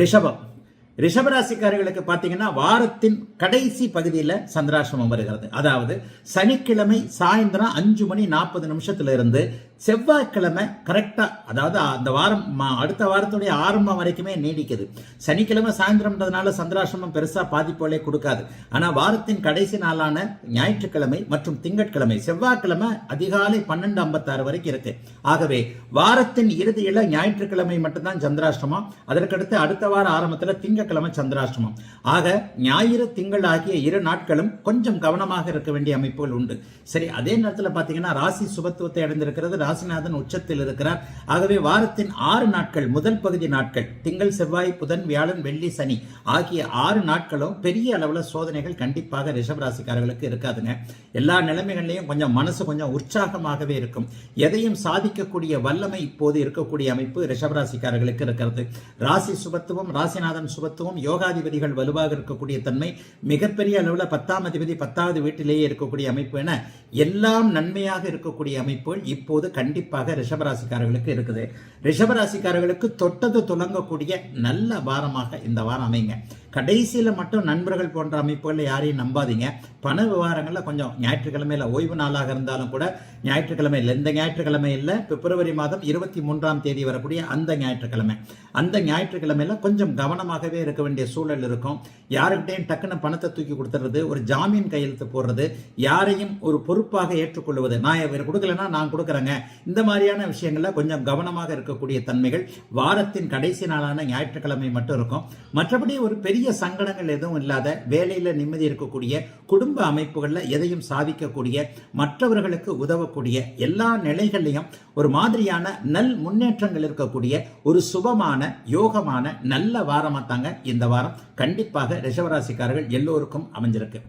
ரிஷபம். ரிஷபராசிக்காரர்களுக்கு பார்த்தீங்கன்னா வாரத்தின் கடைசி பகுதியில் சந்திராசிரமம் வருகிறது. அதாவது சனிக்கிழமை சாயந்தரம் அஞ்சு மணி நாற்பது நிமிஷத்துல இருந்து செவ்வாய்க்கிழமை கரெக்டாக அதாவது அந்த வாரம் அடுத்த வாரத்துடைய ஆரம்பம் வரைக்குமே நீடிக்குது. சனிக்கிழமை சாயந்தரம்ன்றதுனால சந்திராசிரமம் பெருசாக பாதிப்புகளே கொடுக்காது. ஆனால் வாரத்தின் கடைசி நாளான ஞாயிற்றுக்கிழமை மற்றும் திங்கட்கிழமை செவ்வாய்க்கிழமை அதிகாலை பன்னெண்டு ஐம்பத்தாறு வரைக்கும் இருக்கு. ஆகவே வாரத்தின் இறுதியில் ஞாயிற்றுக்கிழமை மட்டும்தான் சந்திராஷ்டமம். அதற்கடுத்து அடுத்த வார ஆரம்பத்தில் திங்கட்கிழமை சந்திராஷ்டமம். ஆக ஞாயிறு திங்கள் ஆகிய இரு நாட்களும் கொஞ்சம் கவனமாக இருக்க வேண்டிய அமைப்புகள் உண்டு. சரி அதே நேரத்தில் பார்த்தீங்கன்னா ராசி சுபத்துவத்தை அடைந்திருக்கிறது. ராசிநாதன் உச்சத்தில் இருக்கிறார். ஆகவே வாரத்தின் ஆறு நாட்கள் முதல் பகுதி நாட்கள் திங்கள் செவ்வாய் புதன் வியாழன் வெள்ளி சனி ஆகிய ஆறு நாட்களும் பெரிய அளவில் சோதனைகள் கண்டிப்பாக ரிஷபராசிக்காரர்களுக்கு இருக்காதுங்க. எல்லா நிலைமைகள்லையும் கொஞ்சம் மனசு கொஞ்சம் உற்சாகமாகவே இருக்கும். எதையும் சாதிக்கக்கூடிய வல்லமை இப்போது இருக்கக்கூடிய அமைப்பு ரிஷபராசிக்காரர்களுக்கு இருக்கிறது. ராசி சுபத்துவம் ராசிநாதன் சுபத்துவம் யோகாதிபதிகள் வலுவாக இருக்கக்கூடிய தன்மை மிகப்பெரிய அளவில் பத்தாம் அதிபதி பத்தாவது வீட்டிலேயே இருக்கக்கூடிய அமைப்பு என எல்லாம் நன்மையாக இருக்கக்கூடிய அமைப்புகள் இப்போது கண்டிப்பாக ரிஷபராசிக்காரர்களுக்கு இருக்குது. ரிஷபராசிக்காரர்களுக்கு தொட்டது துலங்கக்கூடிய நல்ல வாரமாக இந்த வாரம் அமைங்க கடைசியில் மட்டும் நண்பர்கள் போன்ற அமைப்புகளில் யாரையும் நம்பாதீங்க. பண விவகாரங்களில் கொஞ்சம் ஞாயிற்றுக்கிழமையில் ஓய்வு நாளாக இருந்தாலும் கூட ஞாயிற்றுக்கிழமை இல்லை. இந்த ஞாயிற்றுக்கிழமை இல்லை. பிப்ரவரி மாதம் இருபத்தி மூன்றாம் தேதி வரக்கூடிய அந்த ஞாயிற்றுக்கிழமை. அந்த ஞாயிற்றுக்கிழமையில கொஞ்சம் கவனமாகவே இருக்க வேண்டிய சூழல் இருக்கும். யாருக்கிட்டையும் டக்குன்னு பணத்தை தூக்கி கொடுத்துறது ஒரு ஜாமீன் கையெழுத்து போடுறது யாரையும் ஒரு பொறுப்பாக ஏற்றுக்கொள்வது. நான் இவர் கொடுக்கலன்னா நான் கொடுக்குறேங்க. இந்த மாதிரியான விஷயங்களில் கொஞ்சம் கவனமாக இருக்கக்கூடிய தன்மைகள் வாரத்தின் கடைசி நாளான ஞாயிற்றுக்கிழமை மட்டும் இருக்கும். மற்றபடி ஒரு பெரிய சங்கடங்கள் எதுவும் இல்லாத வேலையில நிம்மதி இருக்கக்கூடிய குடும்ப அமைப்புகள்ல எதையும் சாதிக்கக்கூடிய மற்றவர்களுக்கு உதவக்கூடிய எல்லா நிலைகள்லையும் ஒரு மாதிரியான நல் முன்னேற்றங்கள் இருக்கக்கூடிய ஒரு சுபமான யோகமான நல்ல வாரமாக தாங்க இந்த வாரம். கண்டிப்பாக ரிஷவராசிக்காரர்கள் எல்லோருக்கும் அமைஞ்சிருக்கு.